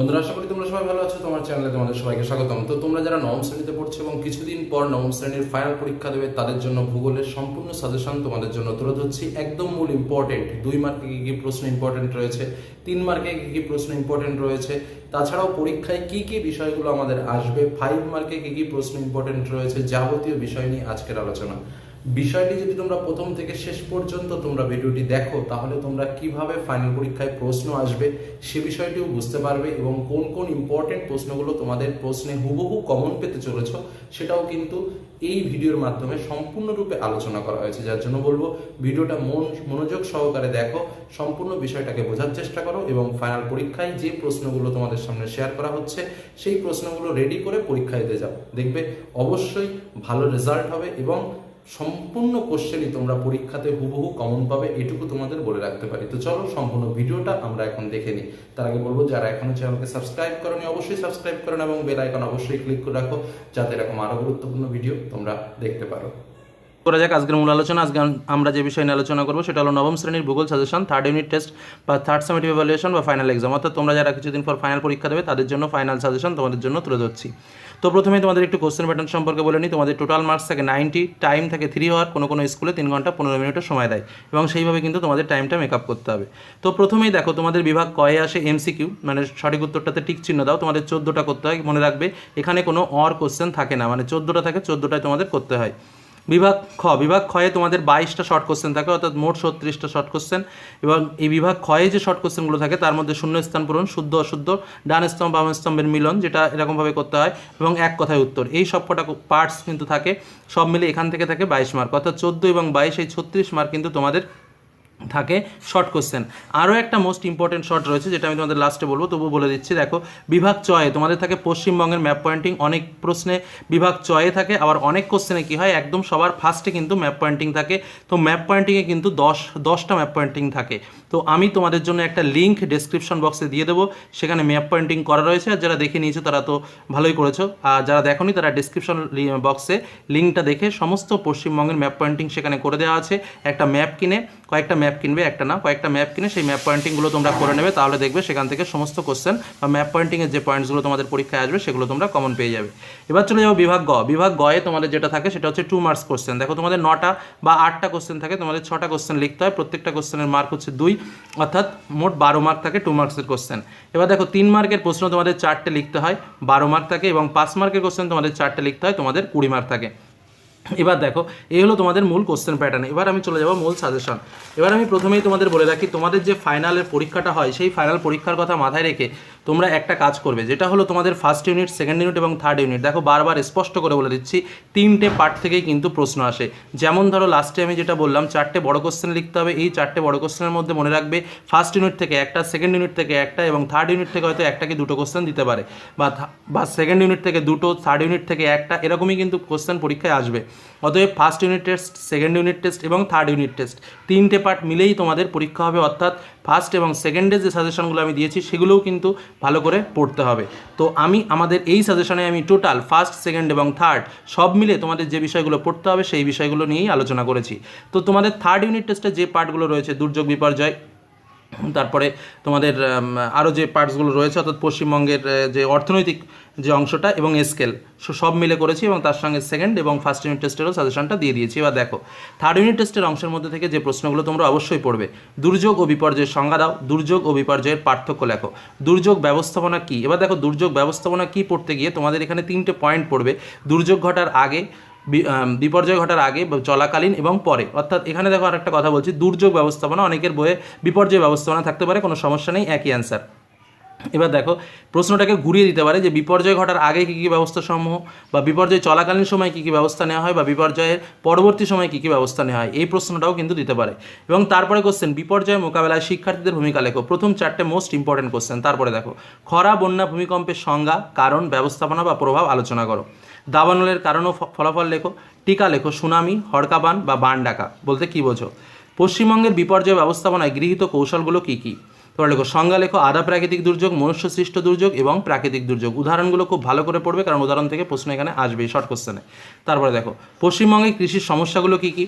বন্ধুরা, আশা করি তোমরা সবাই ভালো আছো। তোমার চ্যানেলে তোমাদের সবাইকে স্বাগতম। তো তোমরা যারা নবম শ্রেণীতে পড়ছো এবং কিছুদিন পর নবম শ্রেণির ফাইনাল পরীক্ষা দেবে, তাদের জন্য ভূগোলের সম্পূর্ণ সাজেশন তোমাদের জন্য তুলে ধরছি। একদম মূল ইম্পর্টেন্ট দুই মার্কে কি কি প্রশ্ন ইম্পর্টেন্ট রয়েছে, তিন মার্কে কি কি প্রশ্ন ইম্পর্টেন্ট রয়েছে, তাছাড়াও পরীক্ষায় কি কি বিষয়গুলো আমাদের আসবে ফাইভ মার্কে কি কি প্রশ্ন ইম্পর্টেন্ট রয়েছে, যাবতীয় বিষয় নিয়ে আজকের আলোচনা। বিষয়টি যদি তোমরা প্রথম থেকে শেষ পর্যন্ত তোমরা ভিডিওটি দেখো, তাহলে তোমরা কীভাবে ফাইনাল পরীক্ষায় প্রশ্ন আসবে সে বিষয়টিও বুঝতে পারবে এবং কোন কোন ইম্পর্টেন্ট প্রশ্নগুলো তোমাদের প্রশ্নে হুবহু কমন পেতে চলেছ, সেটাও কিন্তু এই ভিডিওর মাধ্যমে সম্পূর্ণরূপে আলোচনা করা হয়েছে। যার জন্য বলব, ভিডিওটা মন, মনোযোগ সহকারে দেখো, সম্পূর্ণ বিষয়টাকে বোঝার চেষ্টা করো এবং ফাইনাল পরীক্ষায় যে প্রশ্নগুলো তোমাদের সামনে শেয়ার করা হচ্ছে, সেই প্রশ্নগুলো রেডি করে পরীক্ষা দিতে যাও। দেখবে, অবশ্যই ভালো রেজাল্ট হবে এবং সম্পূর্ণ কোশ্চেনই তোমরা পরীক্ষাতে হুবহু কমন পাবে, এটুকু তোমাদের বলে রাখতে পারি। তো চলো, সম্পূর্ণ ভিডিওটা আমরা এখন দেখে নিই। তার আগে বলব, যারা এখনও চ্যানেলকে সাবস্ক্রাইব করনি, অবশ্যই সাবস্ক্রাইব করেন এবং বেল আইকন অবশ্যই ক্লিক করে রাখো, যাতে এরকম আরও গুরুত্বপূর্ণ ভিডিও তোমরা দেখতে পারো। করা যাক আজকের মূল আলোচনা। আজকে আমরা যে বিষয় নিয়ে আলোচনা করব, সেটা হলো নবম শ্রেণির ভূগোল সাজেশন থার্ড ইউনিট টেস্ট বা থার্ড সামেটিভ এভালুয়েশন বা ফাইনাল এক্সাম অর্থাৎ তোমরা যারা কিছুদিন পর ফাইনাল পরীক্ষা দেবে, তাদের জন্য ফাইনাল সাজেশন তোমাদের জন্য তুলে ধরছি। তো প্রথমে তোমাদের একটু কোশ্চেন প্যাটার্ন সম্পর্কে বলে নিই। তোমাদের টোটাল মার্কস থাকে নাইনটি টাইম থাকে থ্রি হওয়ার, কোনো কোনো স্কুলে তিন ঘণ্টা পনেরো মিনিটের সময় দেয়। এবং সেইভাবে কিন্তু তোমাদের টাইমটা মেকআপ করতে হবে। তো প্রথমেই দেখো, তোমাদের বিভাগ কয়ে আসে এমসিকিউ মানে সঠিক উত্তরটাতে টিক চিহ্ন দাও। তোমাদের চোদ্দোটা করতে হয়, মনে রাখবে, এখানে কোনো অর কোশ্চেন থাকে না। মানে চোদ্দোটা থাকে, চোদ্দোটায় তোমাদের করতে হয়। বিভাগ খ, বিভাগ ক্ষয়ে তোমাদের বাইশটা শর্ট কোশ্চেন থাকে, অর্থাৎ মোট ছত্রিশটা শর্ট কোশ্চেন এবং এই বিভাগ ক্ষয়ে যে শর্ট কোশ্চেনগুলো থাকে, তার মধ্যে শূন্য স্থান পূরণ, শুদ্ধ, অশুদ্ধ, ডান স্তম্ভ, বাম স্তম্ভের মিলন, যেটা এরকমভাবে করতে হয়, এবং এক কথায় উত্তর। এই সব কটা পার্টস কিন্তু থাকে, সব মিলে এখান থেকে থাকে বাইশ মার্ক অর্থাৎ চোদ্দ এবং বাইশ, এই ছত্রিশ মার্ক কিন্তু তোমাদের থাকে শর্ট কোশ্চেন আরও একটা মোস্ট ইম্পর্টেন্ট শর্ট রয়েছে, যেটা আমি তোমাদের লাস্টে বলব তবু বলে দিচ্ছি, দেখো, বিভাগ চয়ে তোমাদের থাকে পশ্চিমবঙ্গের ম্যাপ পয়েন্টিং অনেক প্রশ্নে বিভাগ চয়ে থাকে, আবার অনেক কোশ্চেনে কি হয়, একদম সবার ফার্স্টে কিন্তু ম্যাপ পয়েন্টিং থাকে, তো ম্যাপ পয়েন্টিংয়ে কিন্তু দশ, দশটা ম্যাপ পয়েন্টিং থাকে। তো আমি তোমাদের জন্য একটা লিঙ্ক ডেসক্রিপশন বক্সে দিয়ে দেবো, সেখানে ম্যাপ পয়েন্টিং করা রয়েছে, আর যারা দেখে নিয়েছো তারা তো ভালোই করেছ। আর যারা দেখোনি তারা ডেসক্রিপশন বক্সে লিঙ্কটা দেখে সমস্ত পশ্চিমবঙ্গের ম্যাপ পয়েন্টিং সেখানে করে দেওয়া আছে, একটা ম্যাপ কিনে কয়েকটা ম্যাপ কিনবে, একটা না, কয়েকটা ম্যাপ কিনে সেই ম্যাপ পয়েন্টিংগুলো তোমরা করে নেবে, তাহলে দেখবে সেখান থেকে সমস্ত কোশ্চেন বা ম্যাপ পয়েন্টিংয়ের যে পয়েন্টসগুলো তোমাদের পরীক্ষায় আসবে, সেগুলো তোমরা কমন পেয়ে যাবে। এবার চলে যাব বিভাগ গ। বিভাগ গয়ে তোমাদের যেটা থাকে, সেটা হচ্ছে টু মার্কস কোশ্চেন দেখো তোমাদের নটা বা আটটা কোশ্চেন থাকে, তোমাদের ছটা কোশ্চেন লিখতে হয়, প্রত্যেকটা কোশ্চেনের মার্ক হচ্ছে দুই, অর্থাৎ মোট বারো মার্ক থাকে টু মার্কসের কোশ্চেন এবার দেখো তিন মার্কের প্রশ্ন তোমাদের চারটে লিখতে হয়, বারো মার্ক থাকে এবং পাঁচ মার্কের কোশ্চেন তোমাদের চারটে লিখতে হয়, তোমাদের কুড়ি মার্ক থাকে। এবার দেখো, এই হলো তোমাদের মূল কোশ্চেন প্যাটার্ন এবার আমি চলে যাব মূল সাজেশন এবার আমি প্রথমেই তোমাদের বলে রাখি, তোমাদের যে ফাইনালের পরীক্ষাটা হয়, সেই ফাইনাল পরীক্ষার কথা মাথায় রেখে তোমরা একটা কাজ করবে, যেটা হলো তোমাদের ফার্স্ট ইউনিট সেকেন্ড ইউনিট এবং থার্ড ইউনিট দেখো, বারবার স্পষ্ট করে বলে দিচ্ছি, তিনটে পার্ট থেকেই কিন্তু প্রশ্ন আসে। যেমন ধরো লাস্টে আমি যেটা বললাম, চারটে বড় কোশ্চেন লিখতে হবে। এই চারটে বড় কোশ্চেনের মধ্যে মনে রাখবে ফার্স্ট ইউনিট থেকে একটা সেকেন্ড ইউনিট থেকে একটা এবং থার্ড ইউনিট থেকে হয়তো একটা কি দুটো কোশ্চেন দিতে পারে। বা বা সেকেন্ড ইউনিট থেকে দুটো থার্ড ইউনিট থেকে একটা, এরকমই কিন্তু কোশ্চেন পরীক্ষায় আসবে। অতএব first unit test second unit test এবং থার্ড ইউনিট টেস্ট তিনটে পার্ট মিলেই তোমাদের পরীক্ষা হবে। অর্থাৎ ফার্স্ট এবং সেকেন্ডে যে সাজেশনগুলো আমি দিয়েছি, সেগুলোও কিন্তু ভালো করে পড়তে হবে। তো আমি, আমাদের এই সাজেশনে আমি টোটাল ফার্স্ট সেকেন্ড এবং থার্ড সব মিলে তোমাদের যে বিষয়গুলো পড়তে হবে, সেই বিষয়গুলো নিয়েই আলোচনা করেছি। তো তোমাদের থার্ড ইউনিট টেস্টে যে পার্টগুলো রয়েছে, দুর্যোগ বিপর্যয় তারপরে তোমাদের আরও যে পার্টসগুলো রয়েছে, অর্থাৎ পশ্চিমবঙ্গের যে অর্থনৈতিক যে অংশটা এবং স্কেল সব মিলে করেছি এবং তার সঙ্গে সেকেন্ড এবং ফার্স্ট ইউনিট টেস্টেরও সাজেশনটা দিয়ে দিয়েছি। এবার দেখো থার্ড ইউনিট টেস্টের অংশের মধ্যে থেকে যে প্রশ্নগুলো তোমরা অবশ্যই পড়বে, দুর্যোগ ও বিপর্যয়ের সংজ্ঞা দাও, দুর্যোগ ও বিপর্যয়ের পার্থক্য লেখো, দুর্যোগ ব্যবস্থাপনা কী? এবার দেখো, দুর্যোগ ব্যবস্থাপনা কী পড়তে গিয়ে তোমাদের এখানে তিনটে পয়েন্ট পড়বে, দুর্যোগ ঘটার আগে বিপর্যয় ঘটার আগে চলাকালীন এবং পরে। অর্থাৎ এখানে দেখো আর একটা কথা বলছি, দুর্যোগ ব্যবস্থাপনা, অনেকের বইয়ে বিপর্যয় ব্যবস্থাপনা থাকতে পারে, কোনো সমস্যা নেই, একই অ্যান্সার এবার দেখো, প্রশ্নটাকে ঘুরিয়ে দিতে পারে যে বিপর্যয় ঘটার আগে কী কী ব্যবস্থা সমূহ বা বিপর্যয় চলাকালীন সময় কী কী ব্যবস্থা নেওয়া হয় বা বিপর্যয়ের পরবর্তী সময় কী কী ব্যবস্থা নেওয়া হয়, এই প্রশ্নটাও কিন্তু দিতে পারে। এবং তারপরে কোশ্চেন বিপর্যয় মোকাবেলায় শিক্ষার্থীদের ভূমিকা লেখো। প্রথম চারটে মোস্ট ইম্পর্টেন্ট কোশ্চেন তারপরে দেখো, খরা, বন্যা, ভূমিকম্পের সংজ্ঞা, কারণ, ব্যবস্থাপনা বা প্রভাব আলোচনা করো। দাবানলের কারণ ও ফলাফল লেখো। টিকা লেখো, সুনামি হরকাবান বা বান ডাকা, বলতে কী বোঝো? পশ্চিমবঙ্গের বিপর্যয় ব্যবস্থাপনায় গৃহীত কৌশলগুলো কী কী? লেখো, সংজ্ঞা লেখো, আধা প্রাকৃতিক দুর্যোগ, মনুষ্য সৃষ্ট দুর্যোগ এবং প্রাকৃতিক দুর্যোগ। উদাহরণগুলো খুব ভালো করে পড়বে, কারণ উদাহরণ থেকে প্রশ্ন এখানে আসবেই শর্ট কোশ্চেনে তারপরে দেখো, পশ্চিমবঙ্গে কৃষির সমস্যাগুলো কী কী?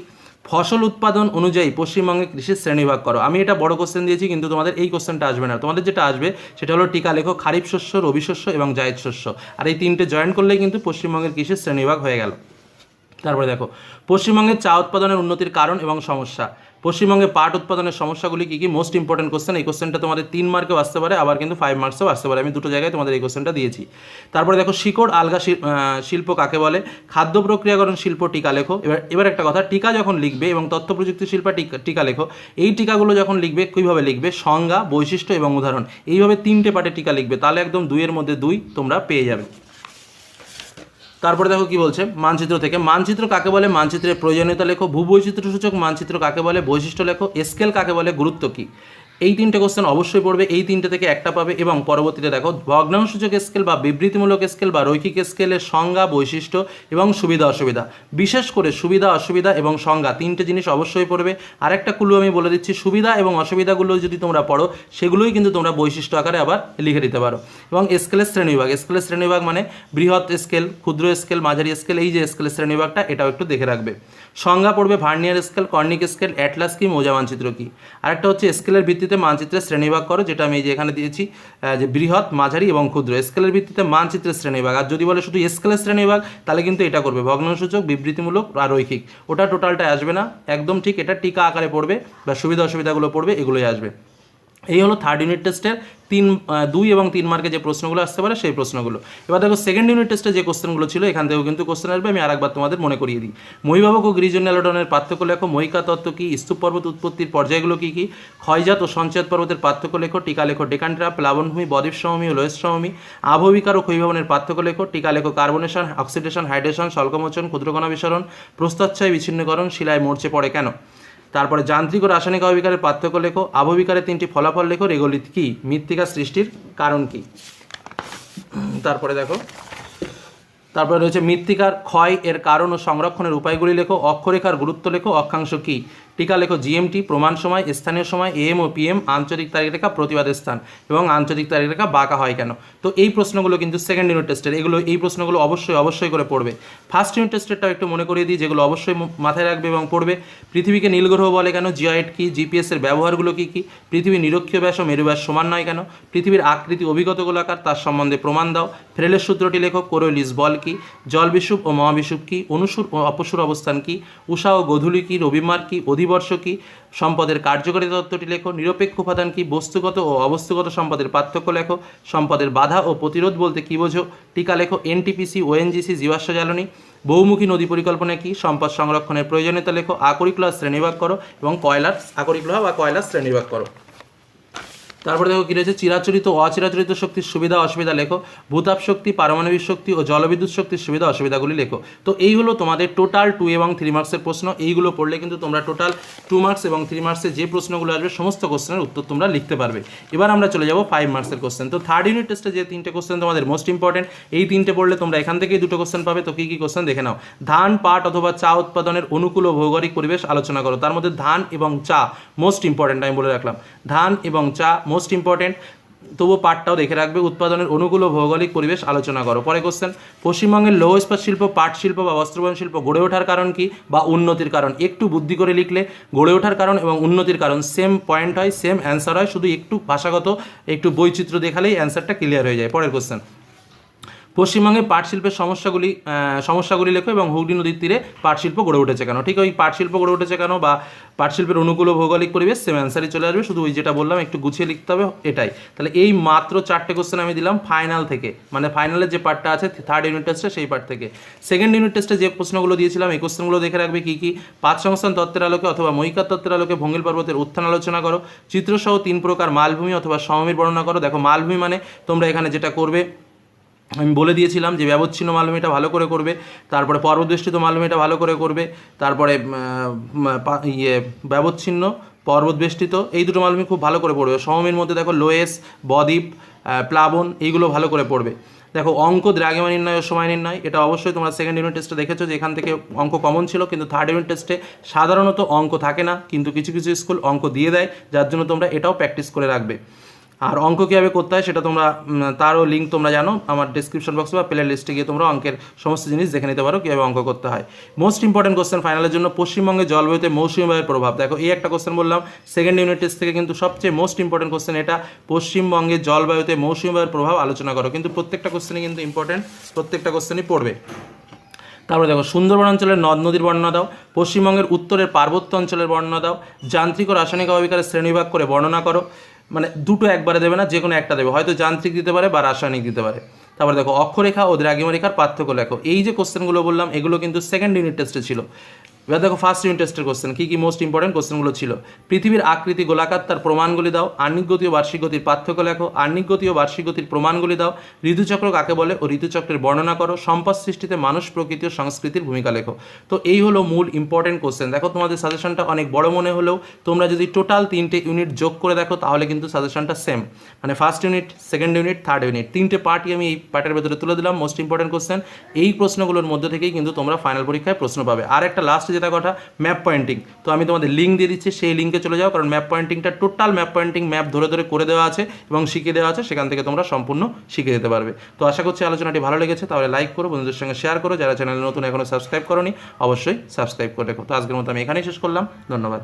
ফসল উৎপাদন অনুযায়ী পশ্চিমবঙ্গে কৃষির শ্রেণীভাগ করো। আমি এটা বড় কোশ্চেন দিয়েছি, কিন্তু তোমাদের এই কোশ্চেনটা আসবে না। তোমাদের যেটা আসবে, সেটা হলো টিকা লেখো, খারিফ শস্য, রবি শস্য এবং জায়দ শস্য। আর এই তিনটে জয়েন করলেই কিন্তু পশ্চিমবঙ্গের কৃষির শ্রেণীভাগ হয়ে গেল। তারপরে দেখো পশ্চিমবঙ্গের চা উৎপাদনের উন্নতির কারণ এবং সমস্যা। পশ্চিমবঙ্গে পাট উৎপাদনের সমস্যাগুলি কী কী? মোস্ট ইম্পর্টেন্ট কোশ্চেন এই কোশ্চেনটা তোমাদের তিন মার্কেও আসতে পারে, আবার কিন্তু ফাইভ মার্কসেও আসতে পারে। আমি দুটো জায়গায় তোমাদের এই কোশ্চেনটা দিয়েছি। তারপরে দেখো, শিকড়, আলগা শিল- শিল্প কাকে বলে? খাদ্য প্রক্রিয়াকরণ শিল্প টিকা লেখো। এবার এবার একটা কথা, টিকা যখন লিখবে এবং তথ্য প্রযুক্তি শিল্প টিকা লেখো, এই টিকাগুলো যখন লিখবে, কীভাবে লিখবে? সংজ্ঞা, বৈশিষ্ট্য এবং উদাহরণ। এইভাবে তিনটে পার্টে টিকা লিখবে, তাহলে একদম দুইয়ের মধ্যে দুই তোমরা পেয়ে যাবে। তারপরে দেখো কি বলছে? মানচিত্র থেকে। মানচিত্র কাকে বলে? মানচিত্রের প্রয়োজনীয়তা লেখো। ভূবৈচিত্র সূচক মানচিত্র কাকে বলে? বৈশিষ্ট্য লেখো। স্কেল কাকে বলে? গুরুত্ব কী? এই তিনটে কোশ্চেন অবশ্যই পড়বে, এই তিনটে থেকে একটা পাবে এবং পরবর্তীতে দেখো ভগ্নাংশসূচক স্কেল বা বিবৃতিমূলক স্কেল বা রৈখিক স্কেলের সংজ্ঞা, বৈশিষ্ট্য এবং সুবিধা, অসুবিধা। বিশেষ করে সুবিধা, অসুবিধা এবং সংজ্ঞা তিনটে জিনিস অবশ্যই পড়বে। আরেকটা কুলু আমি বলে দিচ্ছি, সুবিধা এবং অসুবিধাগুলো যদি তোমরা পড়ো, সেগুলোই কিন্তু তোমরা বৈশিষ্ট্য আকারে আবার লিখে দিতে পারো। এবং স্কেলের শ্রেণীবিভাগ স্কেলের শ্রেণীবিভাগ মানে বৃহৎ স্কেল ক্ষুদ্র স্কেল মাঝারি স্কেল এই যে স্কেলের শ্রেণীবিভাগটা, এটাও একটু দেখে রাখবে। সংজ্ঞা পড়বে ভার্নিয়ার স্কেল কর্নিক স্কেল অ্যাটলাস কি মৌজা মানচিত্র কি আরেকটা হচ্ছে স্কেলের ভিত্তিতে মানচিত্রের শ্রেণীভাগ করো, যেটা আমি এই যে এখানে দিয়েছি যে বৃহৎ, মাঝারি এবং ক্ষুদ্র। স্কেলের ভিত্তিতে মানচিত্রের শ্রেণীভাগ আর যদি বলে শুধু স্কেলের শ্রেণীভাগ তাহলে কিন্তু এটা করবে। ভগ্নসূচক বিবৃতিমূলক আর রৈখিক। ওটা টোটালটা আসবে না। একদম ঠিক এটা টিকা আকারে পড়বে বা সুবিধা অসুবিধাগুলো পড়বে, এগুলোই আসবে। এই হলো থার্ড ইউনিট টেস্টের তিন দুই এবং তিন মার্কে যে প্রশ্নগুলো আসতে পারে সেই প্রশ্নগুলো। এবার দেখো সেকেন্ড ইউনিট টেস্টে যে কোশ্চেনগুলো ছিল, এখান থেকেও কিন্তু কোশ্চেন আসবে, আমি আরেকবার তোমাদের মনে করিয়ে দিই। মহিভাবক ও গিরিজন ন্যালোডনের পার্থক্য লেখো, মহিকা তত্ত্ব কী, স্তূপ পর্বত উৎপত্তির পর্যায়গুলো কী কী, ক্ষয়জাত ও সঞ্চয়ত পর্বতের পার্থক্য লেখো, টিকা লেখো ডেকান্ট্রা প্লাবনভূমি, বদ্বীপ সমভূমি ও লোয়েস আবহবিকার ও ক্ষয়ীভবনের পার্থক্য লেখো, টিকা লেখো কার্বনেশন, অক্সিডেশন, হাইড্রেশন স্বল্পমোচন ক্ষুদ্রকণা বিসরণ, প্রস্তচ্ছয় বিচ্ছিন্নকরণ, শিলায় মরচে পড়ে কেন? তারপরে যান্ত্রিক ও রাসায়নিক আবহবিকারের পার্থক্য লেখো। আবহবিকারের তিনটি ফলাফল লেখো। এগুলি কি? মৃত্তিকা সৃষ্টির কারণ কি? তারপরে দেখো। তারপরে রয়েছে মৃত্তিকার ক্ষয় এর কারণ ও সংরক্ষণের উপায়গুলি লেখো। অক্ষরেখার গুরুত্ব লেখো। অক্ষাংশ কি? টিকা লেখো জিএমটি প্রমাণ সময়, স্থানীয় সময় এম ও পিএম আঞ্চলিক তারিখ রেখা প্রতিবাদের স্থান এবং আঞ্চলিক তারিখ রেখা বাঁকা হয় কেন? তো এই প্রশ্নগুলো কিন্তু সেকেন্ড ইউনিট টেস্টের এগুলো, এই প্রশ্নগুলো অবশ্যই অবশ্যই করে পড়বে। ফার্স্ট ইউনিট টেস্টেরটাও একটু মনে করিয়ে দিই, যেগুলো অবশ্যই মাথায় রাখবে এবং পড়বে। পৃথিবীকে নীলগ্রহ বলে কেন? জিআইট কি জিপিএসের ব্যবহারগুলো কী কী? পৃথিবী নিরক্ষীয় ব্যাস ও মেরু ব্যাস সমান নয় কেন? পৃথিবীর আকৃতি অভিগত গোলাকার, তার সম্বন্ধে প্রমাণ দাও। ফ্রেলের সূত্রটি লেখো, কোরোলিস বল কি? জল বিষুব ও মহাবিষুব কি? অনুসুর ও অপসুর অবস্থান কি? উষা ও গধূলি কি? রবিমার কি? অধিবর্ষ কী? সম্পদের কার্যকরী তত্ত্বটি লেখো, নিরপেক্ষ উপাদান কি? বস্তুগত ও অবস্তুগত সম্পদের পার্থক্য লেখো, সম্পদের বাধা ও প্রতিরোধ বলতে কি বোঝো? টিকা লেখো, এনটিপিসি, ওএনজিসি, জীবাশ্ম জ্বালানি, বহুমুখী নদী পরিকল্পনা কি? সম্পদ সংরক্ষণের প্রয়োজনীয়তা লেখো, আকরিক লোহা শ্রেণীভাগ করো এবং কয়লার আকরিক লোহা বা কয়লার শ্রেণীভাগ করো। তারপরে দেখো কী রয়েছে? চিরাচরিত, অচিরাচরিত শক্তির সুবিধা, অসুবিধা লেখো। ভূতাপ শক্তি, পারমাণবিক শক্তি ও জলবিদ্যুৎ শক্তির সুবিধা, অসুবিধাগুলি লেখো। তো এই হলো তোমাদের টোটাল টু এবং থ্রি মার্কসের প্রশ্ন। এইগুলো পড়লে কিন্তু তোমরা টোটাল টু মার্কস এবং থ্রি মার্কসের যে প্রশ্নগুলো আসবে, সমস্ত কোশ্চেনের উত্তর তোমরা লিখতে পারবে। এবার আমরা চলে যাব ফাইভ মার্কসের কোশ্চেন তো থার্ড ইউনিট টেস্টে যে তিনটে কোশ্চেন তোমাদের মোস্ট ইম্পর্টেন্ট এই তিনটে পড়লে তোমরা এখান থেকেই দুটো কোশ্চেন পাবে। তো কী কী কোশ্চেন দেখে নাও। ধান, পাট অথবা চা উৎপাদনের অনুকূল ও ভৌগোলিক পরিবেশ আলোচনা করো। তার মধ্যে ধান এবং চা মোস্ট ইম্পর্টেন্ট আমি বলে রাখলাম। ধান এবং চা মোস্ট ইম্পর্টেন্ট তবুও পাটটাও দেখে রাখবে, উৎপাদনের অনুকূল ভৌগোলিক পরিবেশ আলোচনা করো। পরে কোশ্চেন পশ্চিমবঙ্গের লৌহ ইস্পাত শিল্প পাট শিল্প বা বস্ত্রবয়ন শিল্প গড়ে ওঠার কারণ কি বা উন্নতির কারণ? একটু বুদ্ধি করে লিখলে গড়ে ওঠার কারণ এবং উন্নতির কারণ। সেম পয়েন্ট হয় সেম অ্যান্সার হয়, শুধু একটু ভাষাগত, একটু বৈচিত্র্য দেখালেই অ্যান্সারটা ক্লিয়ার হয়ে যায়। পরের কোশ্চেন পশ্চিমবঙ্গে পাট শিল্পের সমস্যাগুলি সমস্যাগুলি লেখো এবং হুগলি নদীর তীরে পাট শিল্প গড়ে উঠেছে কেন? ঠিক ওই পাট শিল্প গড়ে উঠেছে কেন বা পাট শিল্পের অনুকূল ভৌগোলিক পরিবেশ সেম অ্যান্সারই চলে আসবে। শুধু ওই যেটা বললাম, একটু গুছিয়ে লিখতে হবে, এটাই। তাহলে এই মাত্র চারটে কোশ্চেন আমি দিলাম ফাইনাল থেকে। মানে ফাইনালের যে পার্টটা আছে থার্ড ইউনিট টেস্টে সেই পার্ট থেকে। সেকেন্ড ইউনিট টেস্টে যে প্রশ্নগুলো দিয়েছিলাম, এই কোশ্চেনগুলো দেখে রাখবে কী কী? পাঁচ সংস্থান তত্ত্বের আলোকে অথবা মহিকার তত্ত্বের আলোকে ভঙ্গিল পর্বতের উত্থান আলোচনা করো। চিত্রসহ তিন প্রকার মালভূমি অথবা সমভূমির বর্ণনা করো। দেখো মালভূমি মানে তোমরা এখানে যেটা করবে আমি বলে দিয়েছিলাম যে ব্যবচ্ছিন্ন মালভূমিটা ভালো করে করবে, তারপরে পর্বতবেষ্টিত মালভূমিটা ভালো করে করবে, তারপরে ইয়ে ব্যবচ্ছিন্ন পর্বতবেষ্টিত এই দুটো মালভূমি খুব ভালো করে পড়বে। সমভূমির মধ্যে দেখো লোয়েস, বদ্বীপ প্লাবন, এইগুলো ভালো করে পড়বে। দেখো অঙ্ক দ্রাগেমা নির্ণয় ও সময় নির্ণয়, এটা অবশ্যই তোমরা সেকেন্ড ইউনিট টেস্টে দেখেছ যে এখান থেকে অঙ্ক কমন ছিল, কিন্তু থার্ড ইউনিট টেস্টে সাধারণত অঙ্ক থাকে না, কিন্তু কিছু কিছু স্কুল অঙ্ক দিয়ে দেয়, যার জন্য তোমরা এটাও প্র্যাকটিস করে রাখবে। আর অঙ্ক কীভাবে করতে হয় সেটা তোমরা তারও লিঙ্ক তোমরা জানো আমার ডিসক্রিপশন বক্সে বা প্লে লিস্টে গিয়ে তোমরা অঙ্কের সমস্ত জিনিস দেখে নিতে পারো কীভাবে অঙ্ক করতে হয়। মোস্ট ইম্পর্টেন্ট কোশ্চেন ফাইনালের জন্য পশ্চিমবঙ্গে জলবায়ুতে মৌসুমী বায়ুর প্রভাব। দেখো, এই একটা কোশ্চেন বললাম সেকেন্ড ইউনিট টেস্ট থেকে কিন্তু সবচেয়ে মোস্ট ইম্পর্টেন্ট কোশ্চেন এটা পশ্চিমবঙ্গে জলবায়ুতে মৌসুমী বায়ুর প্রভাব আলোচনা করো। কিন্তু প্রত্যেকটা কোশ্চেনই কিন্তু ইম্পর্টেন্ট প্রত্যেকটা কোশ্চেনই পড়বে। তারপরে দেখো, সুন্দরবন অঞ্চলের নদ নদীর বর্ণনা দাও, পশ্চিমবঙ্গের উত্তরের পার্বত্য অঞ্চলের বর্ণনা দাও, যান্ত্রিক ও রাসায়নিক অবিকারের শ্রেণীবিভাগ করে বর্ণনা করো। মানে দুটো একবারে দেবে না যে কোনো একটা দেবে। হয়তো যান্ত্রিক দিতে পারে বা রাসায়নিক দিতে পারে। তারপর দেখো অক্ষরেখা ও দ্রাঘিমা রেখার পার্থক্য লেখো। এই যে কোশ্চেনগুলো বললাম, এগুলো কিন্তু সেকেন্ড ইউনিট টেস্টে ছিল। এবার দেখো ফার্স্ট ইউনিট টেস্টের কোশ্চেন কী কী মোস্ট ইম্পর্টেন্ট কোশ্চেনগুলো ছিল? পৃথিবীর আকৃতি গোলাকার, তার প্রমাণগুলি দাও। আর্নিক গতি ও বার্ষিক গতির পার্থক্য লেখো। আর্নিক গতি ও বার্ষিক গতির প্রমাণগুলি দাও। ঋতুচক্র কাকে বলে? ও ঋতুচক্রের বর্ণনা করো। সম্পদ সৃষ্টিতে মানুষ প্রকৃতি ও সংস্কৃতির ভূমিকা লেখো। তো এই হলো মূল ইম্পর্টেন্ট কোশ্চেন দেখো তোমাদের সাজেশনটা অনেক বড় মনে হলেও তোমরা যদি টোটাল তিনটে ইউনিট যোগ করে দেখো, তাহলে কিন্তু সাজেশনটা সেম মানে first unit second unit third unit তিনটে পার্টই আমি এই পার্টের ভেতরে তুলে দিলাম মোস্ট ইম্পর্টেন্ট কোশ্চেন এই প্রশ্নগুলোর মধ্যে থেকেই কিন্তু তোমরা ফাইনাল পরীক্ষায় প্রশ্ন পাবে। আর একটা লাস্ট যেটা কথা ম্যাপ পয়েন্টিং তো আমি তোমাদের লিঙ্ক দিয়ে দিচ্ছি, সেই লিঙ্কে চলে যাও, কারণ ম্যাপ পয়েন্টিংটা টোটাল ম্যাপ পয়েন্টিং ম্যাপ ধরে ধরে করে দেওয়া আছে এবং শিখিয়ে দেওয়া আছে, সেখান থেকে তোমরা সম্পূর্ণ শিখে যেতে পারবে। তো আশা করছি আলোচনাটি ভালো লেগেছে, তাহলে লাইক করো, বন্ধুদের সঙ্গে শেয়ার করো, যারা চ্যানেলে নতুন এখনও সাবস্ক্রাইব করোনি, অবশ্যই সাবস্ক্রাইব করে রেখো। তো আজকের মতো আমি এখানেই শেষ করলাম, ধন্যবাদ।